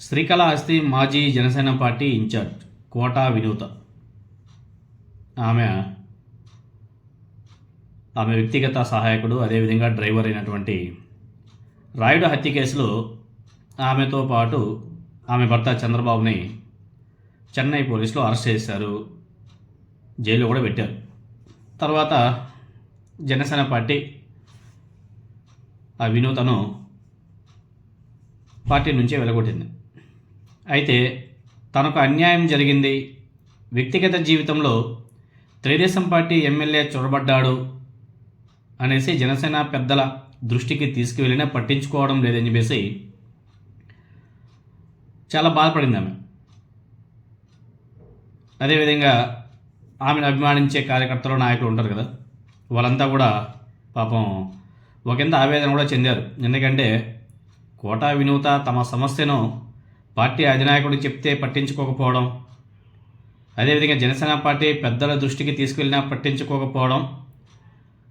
శ్రీకళాహస్తి మాజీ Janasena party in-charge Kota Vinutha. ఆమె ఆమె వ్యక్తిగత సహాయకుడు అదేవిధంగా డ్రైవర్ అయినటువంటి రాయుడు హత్య కేసులో ఆమెతో పాటు ఆమె భర్త చంద్రబాబుని చెన్నై పోలీసులు అరెస్ట్ చేశారు. జైల్లో కూడా పెట్టారు. తర్వాత జనసేన పార్టీ ఆ వినూతను పార్టీ నుంచే వెలగొట్టింది. అయితే తనకు అన్యాయం జరిగింది. వ్యక్తిగత జీవితంలో తెలుగుదేశం పార్టీ ఎమ్మెల్యే చొరబడ్డాడు అనేసి జనసేన పెద్దల దృష్టికి తీసుకువెళ్ళినా పట్టించుకోవడం లేదని చెప్పేసి చాలా బాధపడింది ఆమె. అదేవిధంగా ఆమెను అభిమానించే కార్యకర్తలు నాయకులు ఉంటారు కదా వాళ్ళంతా కూడా పాపం ఒకంత ఆవేదన కూడా చెందారు. ఎందుకంటే కోటా వినూత తమ సమస్యను పార్టీ అధినాయకుడు చెప్తే పట్టించుకోకపోవడం అదేవిధంగా జనసేన పార్టీ పెద్దల దృష్టికి తీసుకెళ్ళినా పట్టించుకోకపోవడం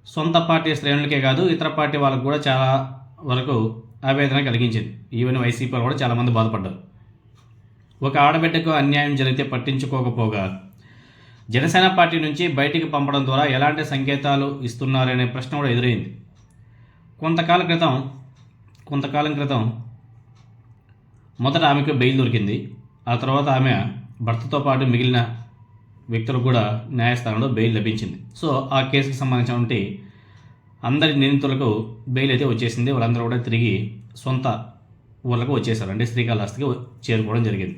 సొంత పార్టీ శ్రేణులకే కాదు ఇతర పార్టీ వాళ్ళకు కూడా చాలా వరకు ఆవేదన కలిగించింది. ఈవెన్ వైసీపీ కూడా చాలామంది బాధపడ్డారు. ఒక ఆడబిడ్డకు అన్యాయం జరిగితే పట్టించుకోకపోగా జనసేన పార్టీ నుంచి బయటికి పంపడం ద్వారా ఎలాంటి సంకేతాలు ఇస్తున్నారనే ప్రశ్న కూడా ఎదురైంది. కొంతకాలం క్రితం కొంతకాలం క్రితం మొదట ఆమెకు బెయిల్ దొరికింది. ఆ తర్వాత ఆమె భర్తతో పాటు మిగిలిన వ్యక్తులకు కూడా న్యాయస్థానంలో బెయిల్ లభించింది. సో ఆ కేసుకు సంబంధించినటువంటి అందరి నిందితులకు బెయిల్ అయితే వచ్చేసింది. వాళ్ళందరూ కూడా తిరిగి సొంత ఊళ్ళకు వచ్చేసారు. అంటే శ్రీకాళహస్తికి చేరుకోవడం జరిగింది.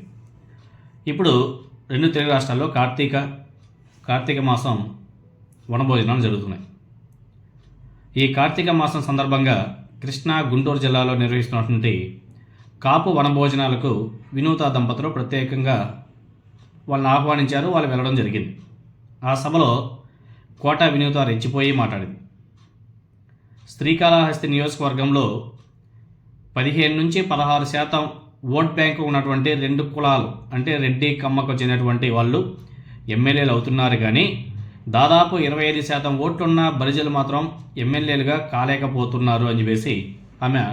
ఇప్పుడు రెండు తెలుగు రాష్ట్రాల్లో కార్తీక కార్తీక మాసం వనభోజనాలు జరుగుతున్నాయి. ఈ కార్తీక మాసం సందర్భంగా కృష్ణా గుంటూరు జిల్లాలో నిర్వహిస్తున్నటువంటి కాపు వనభోజనాలకు వినూత దంపతులు ప్రత్యేకంగా వాళ్ళని ఆహ్వానించారు వాళ్ళు వెళ్ళడం జరిగింది. ఆ సభలో కోట వినూత రెచ్చిపోయి మాట్లాడింది. శ్రీకాళహస్తి నియోజకవర్గంలో పదిహేను నుంచి పదహారు శాతం ఓట్ బ్యాంకు ఉన్నటువంటి రెండు కులాలు అంటే రెడ్డి కమ్మకు చెందినటువంటి వాళ్ళు ఎమ్మెల్యేలు అవుతున్నారు కానీ దాదాపు ఇరవై ఐదు శాతం ఓట్లున్న బరిజలు మాత్రం ఎమ్మెల్యేలుగా కాలేకపోతున్నారు అని చెప్పేసి ఆమె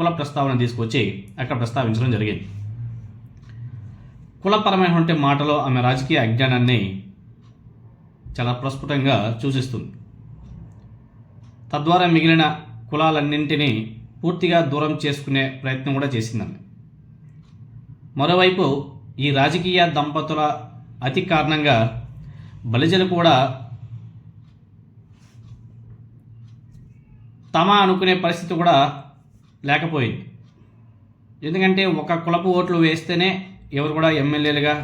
కుల ప్రస్తావన తీసుకొచ్చి అక్కడ ప్రస్తావించడం జరిగింది. కులపరమైనటువంటి మాటలో ఆమె రాజకీయ అజ్ఞానాన్ని చాలా ప్రస్ఫుటంగా సూచిస్తుంది. తద్వారా మిగిలిన కులాలన్నింటినీ పూర్తిగా దూరం చేసుకునే ప్రయత్నం కూడా చేసిందామె. మరోవైపు ఈ రాజకీయ దంపతుల అతి కారణంగా బలిజలు కూడా తమ అనుకునే పరిస్థితి కూడా లేకపోయింది. ఎందుకంటే ఒక కులపు ఓట్లు వేస్తేనే ఎవరు కూడా ఎమ్మెల్యేలుగా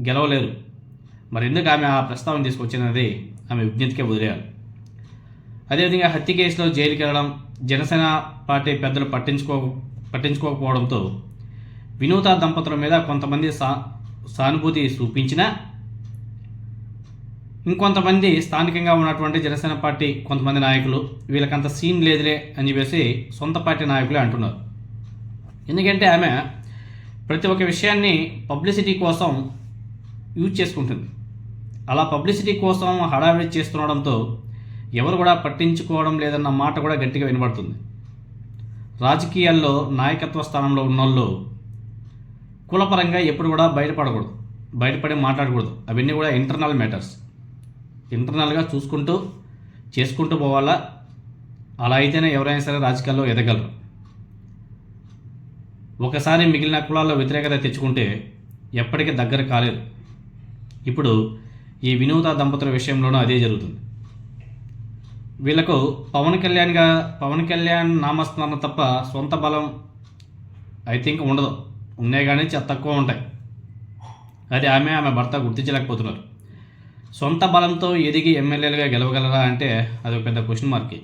గెలవలేరు. మరి ఎందుకు ఆమె ఆ ప్రస్తావన తీసుకొచ్చినది? ఆమె విజ్ఞతకే వదిలేయాలి. అదేవిధంగా హత్య కేసులో జైలుకి వెళ్ళడం జనసేన పార్టీ పెద్దలు పట్టించుకో పట్టించుకోకపోవడంతో వినూత దంపతుల మీద కొంతమంది సా సానుభూతి చూపించినా ఇంకొంతమంది స్థానికంగా ఉన్నటువంటి జనసేన పార్టీ కొంతమంది నాయకులు వీళ్ళకంత సీన్ లేదులే అని చెప్పేసి సొంత పార్టీ నాయకులే అంటున్నారు. ఎందుకంటే ఆమె ప్రతి ఒక్క విషయాన్ని పబ్లిసిటీ కోసం యూజ్ చేసుకుంటుంది. అలా పబ్లిసిటీ కోసం హడావిడి చేస్తుండడంతో ఎవరు కూడా పట్టించుకోవడం లేదన్న మాట కూడా గట్టిగా వినబడుతుంది. రాజకీయాల్లో నాయకత్వ స్థానంలో ఉన్నోళ్ళు కులపరంగా ఎప్పుడు కూడా బయటపడకూడదు. బయటపడి మాట్లాడకూడదు. అవన్నీ కూడా ఇంటర్నల్ మ్యాటర్స్. ఇంటర్నల్గా చూసుకుంటూ చేసుకుంటూ పోవాలా? అలా అయితేనే ఎవరైనా సరే రాజకీయాల్లో ఎదగలరు. ఒకసారి మిగిలిన కులాల్లో వ్యతిరేకత తెచ్చుకుంటే ఎప్పటికీ దగ్గర కాలేదు ఇప్పుడు ఈ వినూత దంపతుల విషయంలోనూ అదే జరుగుతుంది. వీళ్ళకు పవన్ కళ్యాణ్గా పవన్ కళ్యాణ్ నామస్మరణ తప్ప సొంత బలం ఐ థింక్ ఉండదు. ఉన్నాయి కానీ చాలా తక్కువ ఉంటాయి. అది ఆమె ఆమె భర్త గుర్తించలేకపోతున్నారు. సొంత బలంతో ఎదిగి ఎమ్మెల్యేలుగా గెలవగలరా అంటే అది ఒక పెద్ద క్వశ్చన్ మార్క్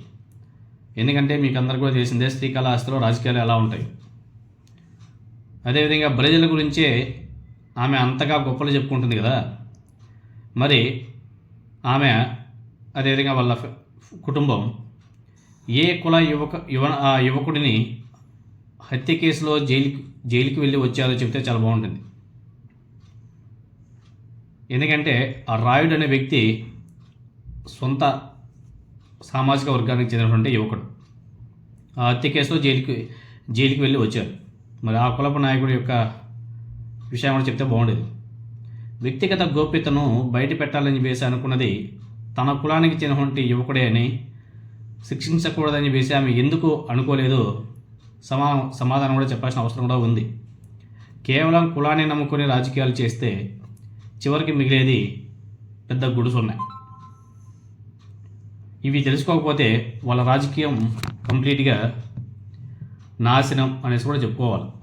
ఎందుకంటే మీకు అందరు కూడా తెలిసిందే శ్రీకాళహస్తిలో రాజకీయాలు ఎలా ఉంటాయి. అదేవిధంగా బలిజల గురించే ఆమె అంతగా గొప్పలు చెప్పుకుంటుంది కదా. మరి ఆమె అదేవిధంగా వాళ్ళ కుటుంబం ఏ కుల యువక యువ ఆ యువకుడిని హత్య కేసులో జైలుకి జైలుకి వెళ్ళి వచ్చారో చెప్తే చాలా బాగుంటుంది. ఎందుకంటే ఆ రాయుడు అనే వ్యక్తి సొంత సామాజిక వర్గానికి చెందినటువంటి యువకుడు. ఆ హత్య కేసులో జైలుకి జైలుకి వెళ్ళి వచ్చారు మరి ఆ కులప నాయకుడి యొక్క విషయం కూడా చెప్తే బాగుండేది. వ్యక్తిగత గోప్యతను బయట పెట్టాలని చెప్పేసి అనుకున్నది తన కులానికి చెందినటువంటి యువకుడే అని శిక్షించకూడదని చెప్పేసి ఆమె ఎందుకు అనుకోలేదో సమా సమాధానం కూడా చెప్పాల్సిన అవసరం కూడా ఉంది. కేవలం కులాన్ని నమ్ముకునే రాజకీయాలు చేస్తే చివరికి మిగిలేది పెద్ద గుడుసున్నాయి ఇవి తెలుసుకోకపోతే వాళ్ళ రాజకీయం కంప్లీట్గా నాశనం అనేసి కూడా చెప్పుకోవాలి.